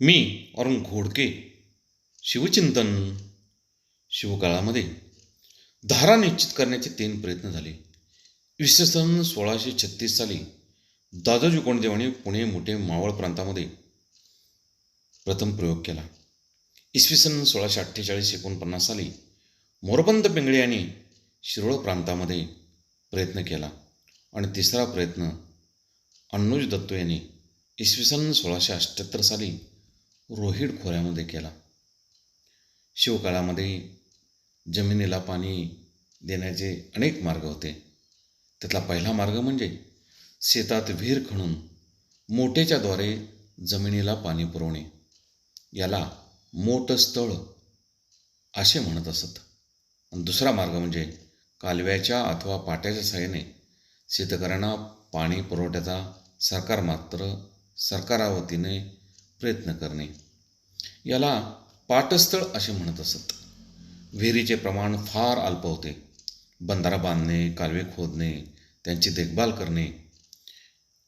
मी अरुण घोडके शिवचिंतन शिवकाळामध्ये धारा निश्चित करण्याचे तीन प्रयत्न झाले. इसवी सन सोळाशे छत्तीस साली दादाजी कोंडदेवाने पुणे मोठे मावळ प्रांतामध्ये प्रथम प्रयोग केला. इसवी सन सोळाशे अठ्ठेचाळीस एकोणपन्नास साली मोरपंत पिंगळे यांनी शिरोळ प्रांतामध्ये प्रयत्न केला आणि तिसरा प्रयत्न अन्नूज दत्तो यांनी इसवी सन सोळाशे अठ्ठ्याहत्तर साली रोहिड खोऱ्यामध्ये केला. शिवकाळामध्ये जमिनीला पाणी देण्याचे अनेक मार्ग होते. त्यातला पहिला मार्ग म्हणजे शेतात विहीर खणून मोठेच्याद्वारे जमिनीला पाणी पुरवणे. याला मोठं स्थळ असे म्हणत असत. आणि दुसरा मार्ग म्हणजे कालव्याच्या अथवा पाट्याच्या सहाय्याने शेतकऱ्यांना पाणी पुरवठ्याचा सरकार मात्र सरकारावतीने प्रयत्न करणे. याला पाटस्थळ असे म्हणत असत. विहिरीचे प्रमाण फार अल्प होते. बंधारा बांधणे कालवे खोदणे त्यांची देखभाल करणे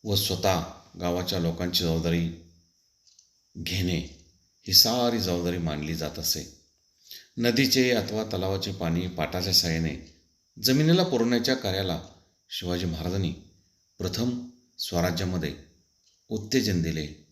व स्वतः गावाच्या लोकांची जबाबदारी घेणे ही सारी जबाबदारी मानली जात असे. नदीचे अथवा तलावाचे पाणी पाटाच्या साहाय्याने जमिनीला पुरवण्याच्या कार्याला शिवाजी महाराजांनी प्रथम स्वराज्यामध्ये उत्तेजन दिले.